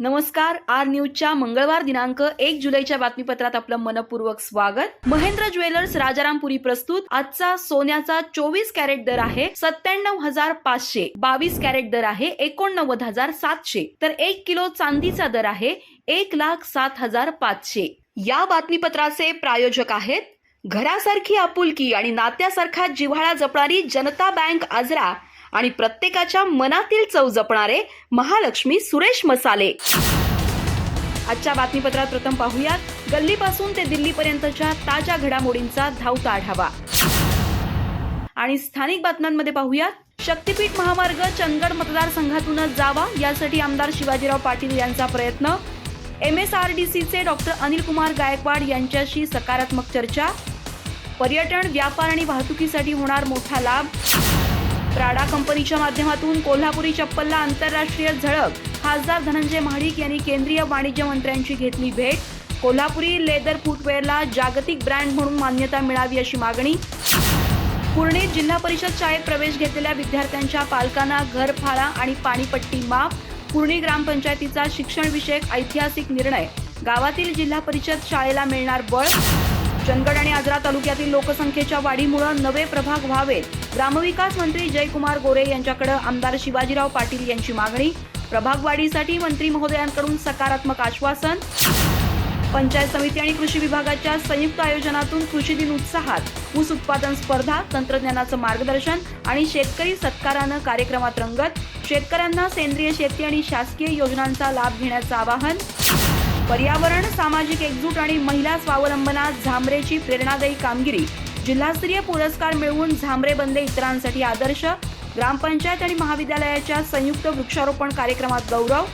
नमस्कार आर न्यूजच्या मंगळवार दिनांक एक जुलैच्या बातमीपत्रात आपलं मनपूर्वक स्वागत. महेंद्र ज्वेलर्स राजारामपुरी प्रस्तुत. आजचा सोन्याचा चोवीस कॅरेट दर आहे सत्त्याण्णव हजार पाचशे. बावीस कॅरेट दर आहे एकोणनव्वद हजार सातशे. तर एक किलो चांदीचा दर आहे एक लाख सात हजार पाचशे. या बातमीपत्राचे प्रायोजक आहेत घरासारखी आपुलकी आणि नात्यासारखा जिव्हाळा जपणारी जनता बँक आजरा आणि प्रत्येकाच्या मनातील चव जपणारे महालक्ष्मी सुरेश मसाले. आजच्या बातमीपत्रात प्रथम पाहूयात गल्लीपासून ते दिल्लीपर्यंतच्या ताज्या घडामोडींचा धावता आढावा. आणि स्थानिक बातम्यांमध्ये पाहूयात शक्तीपीठ महामार्ग चंदगड मतदारसंघातूनच जावा यासाठी आमदार शिवाजीराव पाटील यांचा प्रयत्न. एम एस आर डी सीचे डॉक्टर अनिल कुमार गायकवाड यांच्याशी सकारात्मक चर्चा. पर्यटन व्यापार आणि वाहतुकीसाठी होणार मोठा लाभ. प्राडा कंपनीच्या माध्यमातून कोल्हापुरी चप्पलला आंतरराष्ट्रीय झळक. खासदार धनंजय महाडिक यांनी केंद्रीय वाणिज्य मंत्र्यांची घेतली भेट. कोल्हापुरी लेदर फुटवेअरला जागतिक ब्रँड म्हणून मान्यता मिळावी अशी मागणी. पुर्णेत जिल्हा परिषद शाळेत प्रवेश घेतलेल्या विद्यार्थ्यांच्या पालकांना घरफाळा आणि पाणीपट्टी माफ. पुर्णी ग्रामपंचायतीचा शिक्षणविषयक ऐतिहासिक निर्णय. गावातील जिल्हा परिषद शाळेला मिळणार बळ. चंदगड आणि आजरा तालुक्यातील लोकसंख्येच्या वाढीमुळे नवे प्रभाग व्हावेत. ग्रामविकास मंत्री जयकुमार गोरे यांच्याकडे आमदार शिवाजीराव पाटील यांची मागणी. प्रभाग वाढीसाठी मंत्री महोदयांकडून सकारात्मक आश्वासन. पंचायत समिती आणि कृषी विभागाच्या संयुक्त आयोजनातून कृषी दिन उत्साहात. ऊस उत्पादन स्पर्धा तंत्रज्ञानाचं मार्गदर्शन आणि शेतकरी सत्कारानं कार्यक्रमात रंगत. शेतकऱ्यांना सेंद्रिय शेती आणि शासकीय योजनांचा लाभ घेण्याचं आवाहन. पर्यावरण सामाजिक एकजूट आणि महिला स्वावलंबनात झांबरेची प्रेरणादायी कामगिरी. जिल्हास्तरीय पुरस्कार मिळवून झांबरे बनले इतरांसाठी आदर्श ग्रामपंचायत आणि महाविद्यालयाच्या संयुक्त वृक्षारोपण कार्यक्रमात गौरव.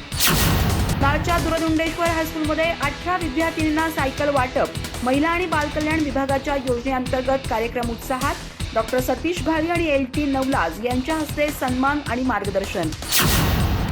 कालच्या दुरदुंडेश्वर हायस्कूलमध्ये अठरा विद्यार्थिनींना सायकल वाटप. महिला आणि बालकल्याण विभागाच्या योजनेअंतर्गत कार्यक्रम उत्साहात डॉक्टर सतीश भावी आणि एल टी नवलाज यांच्या हस्ते सन्मान आणि मार्गदर्शन.